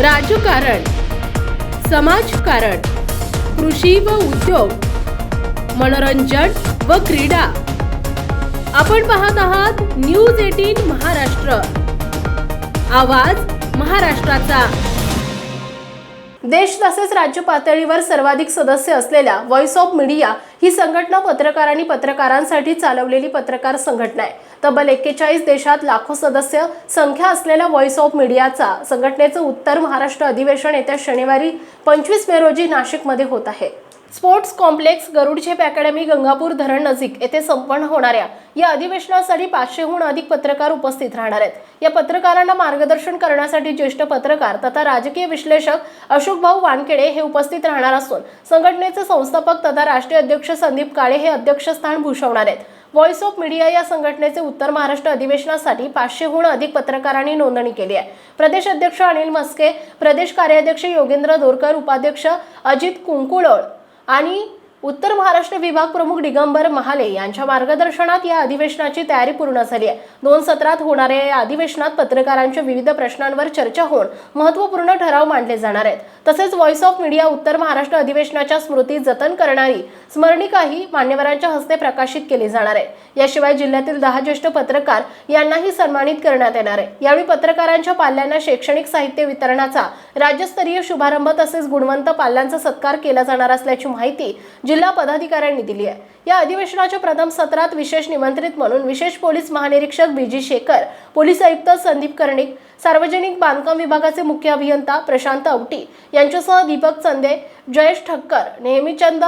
राजकारण समाजकारण कृषी व उद्योग मनोरंजन व क्रीडा. आपण पाहत आहात न्यूज एटीन महाराष्ट्र. आवाज महाराष्ट्राचा. देश तसेच राज्य पातळीवर सर्वाधिक सदस्य असलेल्या व्हॉइस ऑफ मीडिया ही संघटना पत्रकार आणि पत्रकारांसाठी चालवलेली पत्रकार संघटना आहे. तब्बल एक्केचाळीस देशात लाखो सदस्य संख्या असलेल्या व्हॉइस ऑफ मीडियाचा संघटनेचं उत्तर महाराष्ट्र अधिवेशन येत्या शनिवारी पंचवीस मे रोजी नाशिकमध्ये होत आहे. Sports complex Garudzep academy Gangapur धरण नजीक येथे संपन्न होणाऱ्या या अधिवेशनासाठी पाचशेहून अधिक पत्रकार उपस्थित राहणार आहेत. या पत्रकारांना मार्गदर्शन करण्यासाठी ज्येष्ठ पत्रकार तथा राजकीय विश्लेषक अशोक भाऊ वानखेडे हे उपस्थित राहणार असून संघटनेचे संस्थापक तथा राष्ट्रीय अध्यक्ष संदीप काळे हे अध्यक्षस्थान भूषवणार आहेत. व्हॉइस ऑफ मीडिया या संघटनेचे उत्तर महाराष्ट्र अधिवेशनासाठी पाचशेहून अधिक पत्रकारांनी नोंदणी केली आहे. प्रदेश अध्यक्ष अनिल मस्के प्रदेश कार्याध्यक्ष योगेंद्र दोरकर उपाध्यक्ष अजित कुंकुळळ आणि उत्तर महाराष्ट्र विभाग प्रमुख दिगंबर महाले यांच्या मार्गदर्शनात या अधिवेशनाची तयारी पूर्ण झाली आहे. दोन सत्रात होणाऱ्या या अधिवेशनात पत्रकारांच्या विविध प्रश्नांवर चर्चा होऊन महत्त्वपूर्ण ठराव मांडले जाणार आहेत. तसेच व्हॉइस ऑफ मीडिया उत्तर महाराष्ट्र अधिवेशनाच्या स्मृती जतन करणारी स्मरणिकाही मान्यवरांच्या हस्ते प्रकाशित केली जाणार आहे. याशिवाय जिल्ह्यातील दहा ज्येष्ठ पत्रकार यांनाही सन्मानित करण्यात येणार आहे. यावेळी पत्रकारांच्या पाल्यांना शैक्षणिक साहित्य वितरणाचा राज्यस्तरीय शुभारंभ तसेच गुणवंत पाल्यांचा सत्कार केला जाणार असल्याची माहिती जिल्हा पदाधिकाऱ्यांनी दिली आहे. या अधिवेशनाच्या प्रथम सत्रात विशेष निमंत्रित म्हणून विशेष पोलीस महानिरीक्षक बीजी शेखर पोलीस आयुक्त संदीप कर्णिक सार्वजनिक बांधकाम विभागाचे मुख्य अभियंता प्रशांत औटी यांच्यासह दीपक चंदे जयेश ठक्कर नेहमीचंद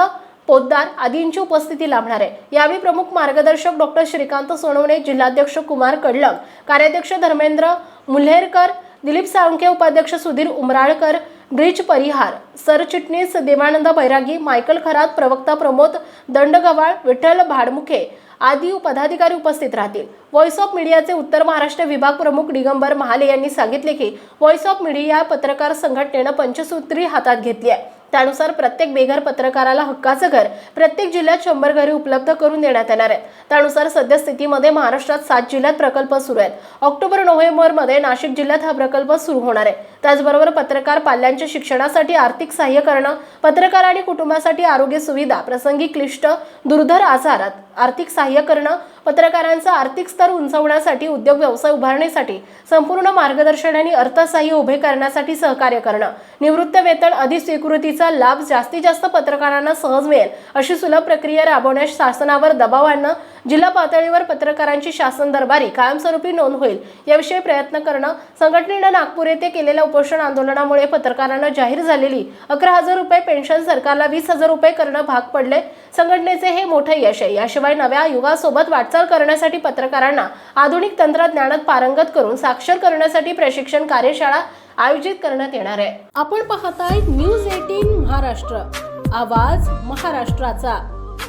पोद्दार आदींची उपस्थिती लाभणार. आहे यावेळी प्रमुख मार्गदर्शक डॉक्टर श्रीकांत सोनवणे जिल्हाध्यक्ष कुमार कडलग कार्याध्यक्ष धर्मेंद्र मुल्हेरकर दिलीप साळुंखे उपाध्यक्ष सुधीर उमराळकर ब्रिज परिहार सरचिटणीस देवानंद बैरागी मायकल खरात प्रवक्ता प्रमोद दंडगवाळ विठ्ठल भाडमुखे आदी पदाधिकारी उपस्थित राहतील. व्हॉइस ऑफ मीडियाचे उत्तर महाराष्ट्र विभाग प्रमुख दिगंबर महाले यांनी सांगितले की व्हॉइस ऑफ मीडिया पत्रकार संघटनेनं पंचसूत्री हातात घेतली आहे. त्यानुसार प्रत्येक बेघर पत्रकाराला हक्काचं घर प्रत्येक जिल्ह्यात शंभर घरे उपलब्ध करून देण्यात येणार आहेत. त्यानुसार सद्यस्थितीमध्ये महाराष्ट्रात सात जिल्ह्यात प्रकल्प सुरू आहेत. ऑक्टोबर नोव्हेंबरमध्ये नाशिक जिल्ह्यात हा प्रकल्प सुरू होणार आहे. त्याचबरोबर पत्रकार पाल्यांच्या शिक्षणासाठी आर्थिक सहाय्य करणं पत्रकार आणि कुटुंबासाठी आरोग्य सुविधा प्रसंगी क्लिष्ट दुर्धर आजारात आर्थिक सहाय्य करणं पत्रकारांचा आर्थिक स्तर उंचावण्यासाठी उद्योग व्यवसाय उभारण्यासाठी संपूर्ण मार्गदर्शन आणि अर्थसहाय्य उभे करण्यासाठी सहकार्य करणं. निवृत्त वेतन अधिस्वीकृतीचा लाभ जास्तीत जास्त पत्रकारांना सहज मिळेल अशी सुलभ प्रक्रिया राबवण्यास शासनावर दबाव आणणं जिल्हा पातळीवर पत्रकारांची शासन दरबारी कायमस्वरूपी नोंद होईल याविषयी प्रयत्न करणं संघटनेनं नागपूर येथे केलेल्या उपोषण आंदोलनामुळे पत्रकारांना जाहीर झालेली अकरा हजार रुपये पेन्शन सरकारला वीस हजार रुपये करणं भाग पडले. संघटनेचे हे मोठे यश आहे. याशिवाय नव्या युगासोबत वाटचाल करण्यासाठी पत्रकारांना आधुनिक तंत्रज्ञानात पारंगत करून साक्षर करण्यासाठी प्रशिक्षण कार्यशाळा आयोजित करण्यात येणार आहे. आपण पाहताय न्यूज एटीन महाराष्ट्र. आवाज महाराष्ट्राचा.